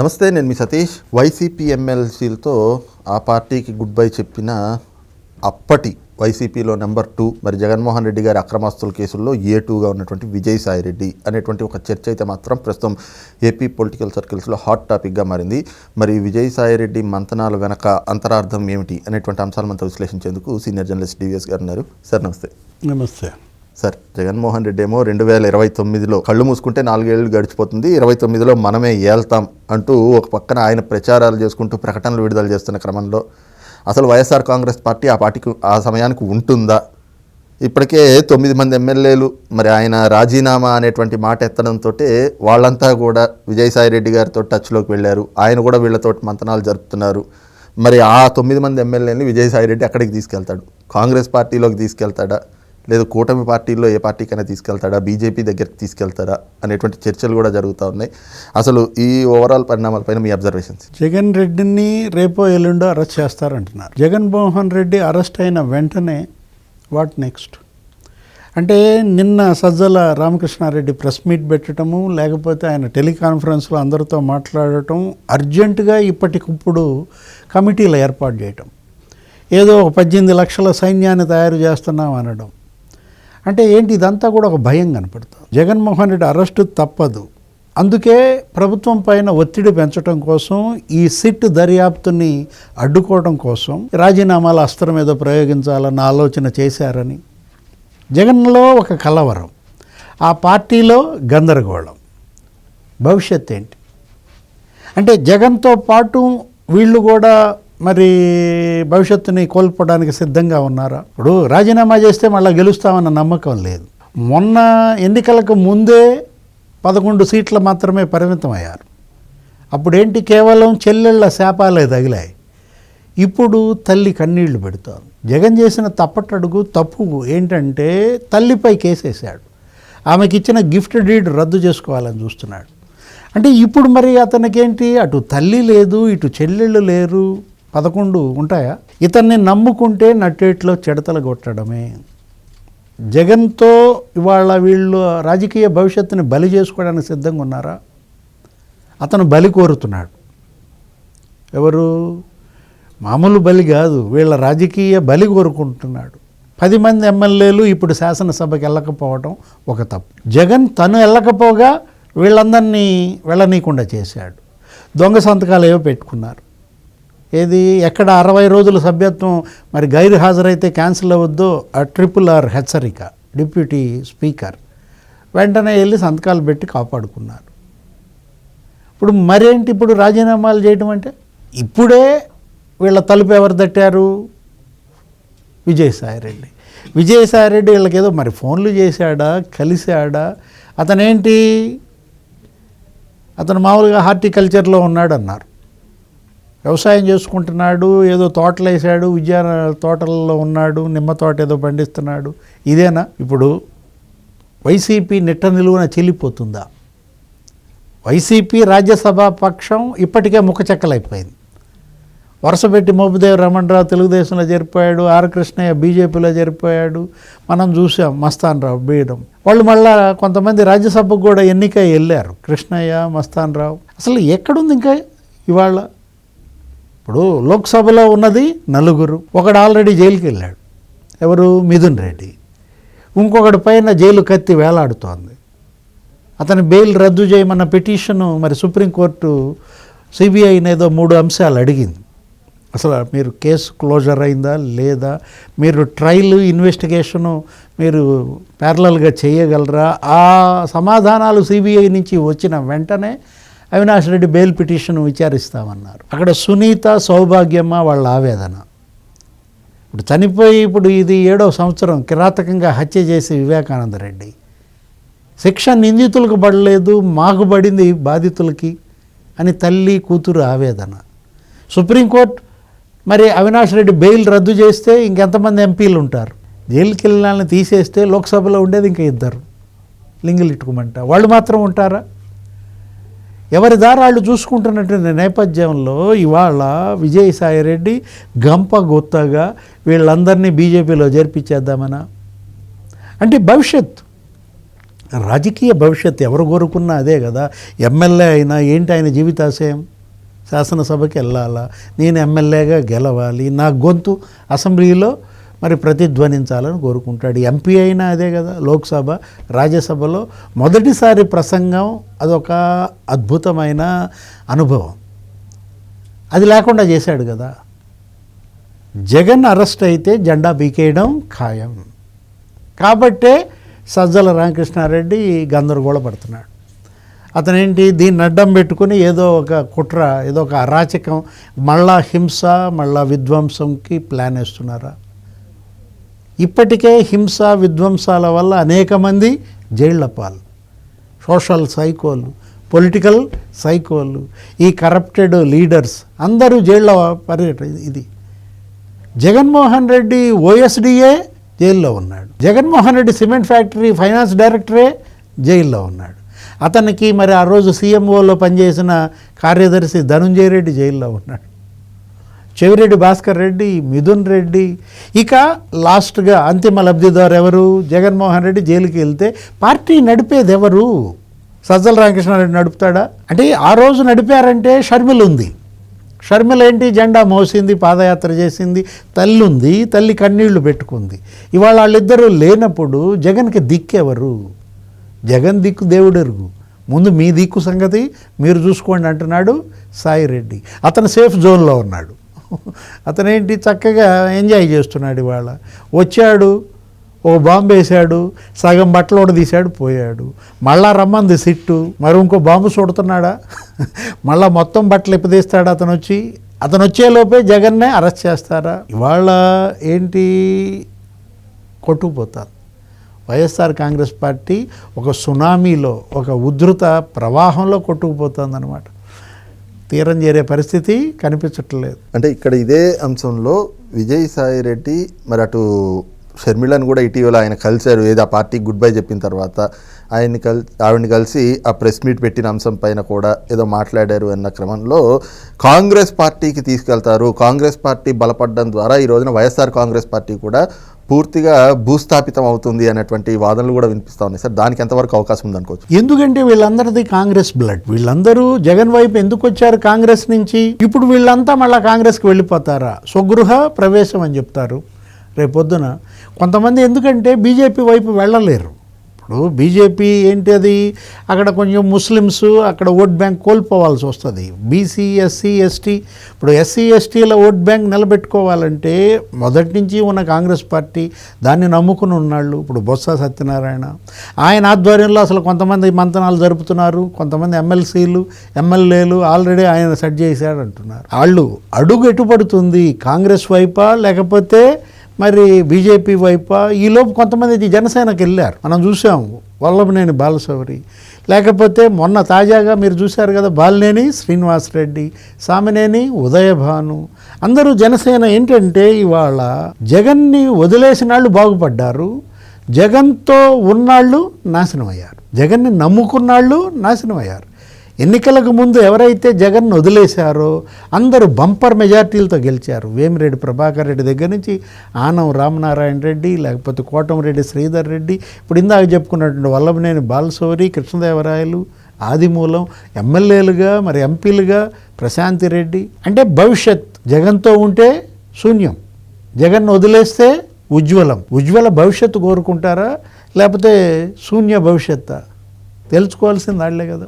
నమస్తే నేను మీ సతీష్. వైసీపీ ఎమ్మెల్సీలతో ఆ పార్టీకి గుడ్ బై చెప్పిన అప్పటి వైసీపీలో నెంబర్ టూ మరి జగన్మోహన్ రెడ్డి గారి అక్రమాస్తుల కేసుల్లో ఏ టూగా ఉన్నటువంటి విజయసాయి రెడ్డి అనేటువంటి ఒక చర్చ అయితే మాత్రం ప్రస్తుతం ఏపీ పొలిటికల్ సర్కిల్స్లో హాట్ టాపిక్గా మారింది. మరి విజయసాయి రెడ్డి మంతనాల వెనక అంతరార్థం ఏమిటి అనేటువంటి అంశాలు మనతో విశ్లేషించేందుకు సీనియర్ జర్నలిస్ట్ డివిఎస్ గారు ఉన్నారు. సార్ నమస్తే. నమస్తే. సార్ జగన్మోహన్ రెడ్డి ఏమో రెండు వేల ఇరవై తొమ్మిదిలో కళ్ళు మూసుకుంటే నాలుగేళ్ళు గడిచిపోతుంది. ఇరవై తొమ్మిదిలో మనమే ఏల్తాం అంటూ ఒక పక్కన ఆయన ప్రచారాలు చేసుకుంటూ ప్రకటనలు విడుదల చేస్తున్న క్రమంలో అసలు వైఎస్ఆర్ కాంగ్రెస్ పార్టీ ఆ పార్టీకి ఆ సమయానికి ఉంటుందా? ఇప్పటికే తొమ్మిది మంది ఎమ్మెల్యేలు మరి ఆయన రాజీనామా అనేటువంటి మాట ఎత్తడంతో వాళ్ళంతా కూడా విజయసాయి రెడ్డి గారితో టచ్లోకి వెళ్ళారు. ఆయన కూడా వీళ్ళతో మంతనాలు జరుపుతున్నారు. మరి ఆ తొమ్మిది మంది ఎమ్మెల్యేని విజయసాయి రెడ్డి అక్కడికి తీసుకెళ్తాడు. కాంగ్రెస్ పార్టీలోకి తీసుకెళ్తాడా? లేదా కూటమి పార్టీల్లో ఏ పార్టీకైనా తీసుకెళ్తాడా? బీజేపీ దగ్గరికి తీసుకెళ్తారా? అనేటువంటి చర్చలు కూడా జరుగుతూ ఉన్నాయి. అసలు ఈ ఓవరాల్ పరిణామాలపైన మీ అబ్జర్వేషన్స్ జగన్ రెడ్డిని రేపో ఎల్లుండో అరెస్ట్ చేస్తారంటున్నారు. జగన్మోహన్ రెడ్డి అరెస్ట్ అయిన వెంటనే వాట్ నెక్స్ట్ అంటే నిన్న సజ్జల రామకృష్ణారెడ్డి ప్రెస్ మీట్ పెట్టడము లేకపోతే ఆయన టెలికాన్ఫరెన్స్లో అందరితో మాట్లాడటం అర్జెంటుగా ఇప్పటికిప్పుడు కమిటీలు ఏర్పాటు చేయటం. ఏదో ఒక పద్దెనిమిది లక్షల సైన్యాన్ని తయారు చేస్తున్నాం అనడం. అంటే ఏంటి ఇదంతా కూడా ఒక భయం కనపడుతుంది. జగన్మోహన్ రెడ్డి అరెస్టు తప్పదు. అందుకే ప్రభుత్వం పైన ఒత్తిడి పెంచడం కోసం ఈ సిట్ దర్యాప్తుని అడ్డుకోవడం కోసం రాజీనామాల అస్త్రం ఏదో ప్రయోగించాలన్న ఆలోచన చేశారని. జగన్లో ఒక కలవరం. ఆ పార్టీలో గందరగోళం. భవిష్యత్ ఏంటి? అంటే జగన్తో పాటు వీళ్ళు కూడా మరి భవిష్యత్తుని కోల్పోవడానికి సిద్ధంగా ఉన్నారా? ఇప్పుడు రాజీనామా చేస్తే మళ్ళీ గెలుస్తామన్న నమ్మకం లేదు. మొన్న ఎన్నికలకు ముందే పదకొండు సీట్లు మాత్రమే పరిమితం అయ్యారు అప్పుడేంటి కేవలం చెల్లెళ్ళ శాపాలే తగిలాయి. ఇప్పుడు తల్లి కన్నీళ్ళు పెడతారు జగన్ చేసిన తప్పటడుగు తప్పు ఏంటంటే తల్లిపై కేసేశాడు. ఆమెకి ఇచ్చిన గిఫ్ట్ డీడ్ రద్దు చేసుకోవాలని చూస్తున్నాడు. అంటే ఇప్పుడు మరి అతనికేంటి? అటు తల్లి లేదు ఇటు చెల్లెళ్ళు లేరు. పదకొండు ఉంటాయా? ఇతన్ని నమ్ముకుంటే నట్టేట్లో చెడతలు కొట్టడమే. జగన్తో ఇవాళ వీళ్ళు రాజకీయ భవిష్యత్తుని బలి చేసుకోవడానికి సిద్ధంగా ఉన్నారా? అతను బలి కోరుతున్నాడు. ఎవరు? మామూలు బలి కాదు వీళ్ళ రాజకీయ బలి కోరుకుంటున్నాడు. పది మంది ఎమ్మెల్యేలు ఇప్పుడు శాసనసభకి వెళ్ళకపోవడం ఒక తప్పు. జగన్ తను వెళ్ళకపోగా వీళ్ళందరినీ వెళ్ళనీయకుండా చేశాడు. దొంగ సంతకాలు ఏవో పెట్టుకున్నారు. ఏది? ఎక్కడ అరవై రోజుల సభ్యత్వం? మరి గైరు హాజరైతే క్యాన్సిల్ అవ్వద్దో. ఆ ట్రిపుల్ ఆర్ హెచ్చరిక డిప్యూటీ స్పీకర్. వెంటనే వెళ్ళి సంతకాలు పెట్టి కాపాడుకున్నారు. ఇప్పుడు మరేంటి ఇప్పుడు రాజీనామాలు చేయడం అంటే? ఇప్పుడే వీళ్ళ తలుపు ఎవరు తట్టారు? విజయసాయిరెడ్డి. విజయసాయిరెడ్డి వీళ్ళకి ఏదో మరి ఫోన్లు చేశాడా? కలిశాడా? అతనేంటి? అతను మామూలుగా హార్టికల్చర్లో ఉన్నాడు అన్నారు వ్యవసాయం చేసుకుంటున్నాడు ఏదో తోటలు వేసాడు విద్యా తోటల్లో ఉన్నాడు నిమ్మ తోట ఏదో పండిస్తున్నాడు. ఇదేనా? ఇప్పుడు వైసీపీ నిట్ట నిలువున చెల్లిపోతుందా? వైసీపీ రాజ్యసభ పక్షం ఇప్పటికే ముఖచెక్కలైపోయింది వరుసపెట్టి మోపుదేవి రమణరావు తెలుగుదేశంలో చేరిపోయాడు ఆర్ కృష్ణయ్య బీజేపీలో చేరిపోయాడు. మనం చూసాం మస్తాన్ రావు బీయడం వాళ్ళు మళ్ళా కొంతమంది రాజ్యసభకు కూడా ఎన్నిక వెళ్ళారు. కృష్ణయ్య మస్తాన్ రావు అసలు ఎక్కడుంది ఇంకా ఇవాళ? ఇప్పుడు లోక్సభలో ఉన్నది నలుగురు. ఒకడు ఆల్రెడీ జైలుకి వెళ్ళాడు ఎవరు? మిథున్ రెడ్డి. ఇంకొకటి పైన జైలు కత్తి వేలాడుతోంది. అతని బెయిల్ రద్దు చేయమన్న పిటిషను మరి సుప్రీంకోర్టు సిబిఐని ఏదో మూడు అంశాలు అడిగింది. అసలు మీరు కేసు క్లోజర్ అయిందా లేదా? మీరు ట్రయల్ ఇన్వెస్టిగేషను మీరు ప్యారలల్గా చేయగలరా? ఆ సమాధానాలు సిబిఐ నుంచి వచ్చిన వెంటనే అవినాష్ రెడ్డి బెయిల్ పిటిషన్ విచారిస్తామన్నారు. అక్కడ సునీత సౌభాగ్యమ్మ వాళ్ళ ఆవేదన. ఇప్పుడు చనిపోయి ఇప్పుడు ఇది ఏడో సంవత్సరం కిరాతకంగా హత్య చేసి వివేకానంద రెడ్డి. శిక్ష నిందితులకు పడలేదు మాకు పడింది బాధితులకి అని తల్లి కూతురు ఆవేదన. సుప్రీంకోర్టు మరి అవినాష్ రెడ్డి బెయిల్ రద్దు చేస్తే ఇంకెంతమంది ఎంపీలు ఉంటారు? జైలుకి వెళ్ళిన తీసేస్తే లోక్సభలో ఉండేది ఇంకా ఇద్దరు. లింగులు ఇట్టుకోమంట. వాళ్ళు మాత్రం ఉంటారా? ఎవరి దారాళ్ళు చూసుకుంటున్నటువంటి నేపథ్యంలో ఇవాళ విజయసాయి రెడ్డి గంప గొత్తగా వీళ్ళందరినీ బీజేపీలో చేర్పించేద్దామనా? అంటే భవిష్యత్ రాజకీయ భవిష్యత్తు ఎవరు కోరుకున్నా అదే కదా. ఎమ్మెల్యే అయినా ఏంటి ఆయన జీవితాశయం? శాసనసభకి వెళ్ళాలా? నేను ఎమ్మెల్యేగా గెలవాలి. నా గొంతు అసెంబ్లీలో మరి ప్రతిధ్వనించాలని కోరుకుంటాడు. ఎంపీ అయినా అదే కదా లోక్సభ రాజ్యసభలో మొదటిసారి ప్రసంగం అదొక అద్భుతమైన అనుభవం. అది లేకుండా చేశాడు కదా. జగన్ అరెస్ట్ అయితే జెండా బీకేయడం ఖాయం. కాబట్టే సజ్జల రామకృష్ణారెడ్డి గందరగోళ పడుతున్నాడు. అతనేంటి దీన్ని అడ్డం పెట్టుకుని ఏదో ఒక కుట్ర ఏదో ఒక అరాచకం మళ్ళా హింస మళ్ళా విధ్వంసంకి ప్లాన్ వేస్తున్నారా? ఇప్పటికే హింస విధ్వంసాల వల్ల అనేక మంది జైళ్ళ పాలు సోషల్ సైకోలు పొలిటికల్ సైకోలు ఈ కరప్టెడ్ లీడర్స్ అందరూ జైళ్ళ పర్యటన ఇది. జగన్మోహన్ రెడ్డి ఓఎస్డిఏ జైల్లో ఉన్నాడు. Jaganmohan Reddy cement factory finance డైరెక్టరే జైల్లో ఉన్నాడు. అతనికి మరి ఆ రోజు సీఎంఓలో పనిచేసిన కార్యదర్శి ధనుంజయ రెడ్డి జైల్లో ఉన్నాడు. చెవిరెడ్డి భాస్కర్ రెడ్డి మిథున్ రెడ్డి. ఇక లాస్ట్గా అంతిమ లబ్ధిదారు ఎవరు? జగన్మోహన్ రెడ్డి జైలుకి వెళ్తే పార్టీ నడిపేది ఎవరు? సజ్జల రామకృష్ణారెడ్డి నడుపుతాడా? అంటే ఆ రోజు నడిపారంటే షర్మిల ఉంది. షర్మిల ఏంటి? జెండా మోసింది పాదయాత్ర చేసింది తల్లి ఉంది తల్లి కన్నీళ్ళు పెట్టుకుంది. ఇవాళ వాళ్ళిద్దరూ లేనప్పుడు జగన్కి దిక్కెవరు జగన్ దిక్కు దేవుడెరుగు. ముందు మీ దిక్కు సంగతి మీరు చూసుకోండి అంటున్నాడు సాయిరెడ్డి. అతను సేఫ్ జోన్లో ఉన్నాడు. అతనేంటి చక్కగా ఎంజాయ్ చేస్తున్నాడు ఇవాళ. వచ్చాడు ఓ బాంబు వేశాడు సగం బట్టలు కూడా తీశాడు పోయాడు. మళ్ళా రమ్మంది సిట్టు మరి ఇంకో బాంబు చూడుతున్నాడా మళ్ళా మొత్తం బట్టలు ఇప్పదీస్తాడు అతను వచ్చి అతను వచ్చేలోపే జగన్నే అరెస్ట్ చేస్తారా? ఇవాళ ఏంటి? కొట్టుకుపోతారు. వైఎస్ఆర్ కాంగ్రెస్ పార్టీ ఒక సునామీలో ఒక ఉధృత ప్రవాహంలో కొట్టుకుపోతుందన్నమాట. తీరం చేరే పరిస్థితి కనిపించట్లేదు. అంటే ఇక్కడ ఇదే అంశంలో విజయసాయి రెడ్డి మరి అటు షర్మిళను కూడా ఇటీవల ఆయన కలిశారు. ఏదో ఆ పార్టీకి గుడ్ బై చెప్పిన తర్వాత ఆయన్ని కల్ ఆవిడని కలిసి ఆ ప్రెస్ మీట్ పెట్టిన అంశం పైన కూడా ఏదో మాట్లాడారు అన్న క్రమంలో కాంగ్రెస్ పార్టీకి తీసుకెళ్తారు. కాంగ్రెస్ పార్టీ బలపడడం ద్వారా ఈ రోజున వైఎస్ఆర్ కాంగ్రెస్ పార్టీ కూడా పూర్తిగా భూస్థాపితం అవుతుంది అనేటువంటి వాదనలు కూడా వినిపిస్తా ఉన్నాయి. సార్ దానికి ఎంతవరకు అవకాశం ఉందనుకోవచ్చు ఎందుకంటే వీళ్ళందరిది కాంగ్రెస్ బ్లడ్. వీళ్ళందరూ జగన్ వైపు ఎందుకు వచ్చారు కాంగ్రెస్ నుంచి? ఇప్పుడు వీళ్ళంతా మళ్ళీ కాంగ్రెస్కి వెళ్ళిపోతారా? స్వగృహ ప్రవేశం అని చెప్తారు. రేపొద్దున. కొంతమంది ఎందుకంటే బీజేపీ వైపు వెళ్ళలేరు. ఇప్పుడు బీజేపీ ఏంటి అది? అక్కడ కొంచెం ముస్లిమ్స్ అక్కడ ఓట్ బ్యాంక్ కోల్పోవాల్సి వస్తుంది. BC SC ST. ఇప్పుడు ఎస్సీ ఎస్టీల ఓట్ బ్యాంక్ నిలబెట్టుకోవాలంటే మొదటి నుంచి ఉన్న కాంగ్రెస్ పార్టీ దాన్ని నమ్ముకుని ఉన్నాళ్ళు. ఇప్పుడు బొత్స సత్యనారాయణ. ఆయన ఆధ్వర్యంలో అసలు కొంతమంది మంతనాలు జరుపుతున్నారు. కొంతమంది ఎమ్మెల్సీలు ఎమ్మెల్యేలు ఆల్రెడీ ఆయన సెట్ చేశాడు అంటున్నారు వాళ్ళు అడుగు ఎటుపడుతుంది కాంగ్రెస్ వైపా? లేకపోతే మరి బీజేపీ వైపా? ఈలోపు కొంతమంది జనసేనకు వెళ్ళారు. మనం చూసాము వల్లభనేని బాలశౌరి. లేకపోతే మొన్న తాజాగా మీరు చూశారు కదా బాలినేని శ్రీనివాసరెడ్డి సామినేని ఉదయభాను. అందరూ జనసేన ఏంటంటే ఇవాళ జగన్ని వదిలేసిన వాళ్ళు బాగుపడ్డారు. జగన్తో ఉన్నాళ్ళు నాశనం అయ్యారు జగన్ని నమ్ముకున్నాళ్ళు నాశనం అయ్యారు ఎన్నికలకు ముందు ఎవరైతే జగన్ వదిలేశారో అందరూ బంపర్ మెజార్టీలతో గెలిచారు. వేమిరెడ్డి ప్రభాకర్ రెడ్డి దగ్గర నుంచి ఆనం రామనారాయణ రెడ్డి లేకపోతే కోటమిరెడ్డి శ్రీధర్ రెడ్డి ఇప్పుడు ఇందాక చెప్పుకున్నటువంటి వల్లభనేని బాలశౌరి కృష్ణదేవరాయలు ఆదిమూలం ఎమ్మెల్యేలుగా మరి ఎంపీలుగా ప్రశాంతి రెడ్డి. అంటే భవిష్యత్ జగన్తో ఉంటే శూన్యం. జగన్ వదిలేస్తే ఉజ్వలం. ఉజ్వల భవిష్యత్తు కోరుకుంటారా? లేకపోతే శూన్య భవిష్యత్తా? తెలుసుకోవాల్సింది వాళ్ళే కదా.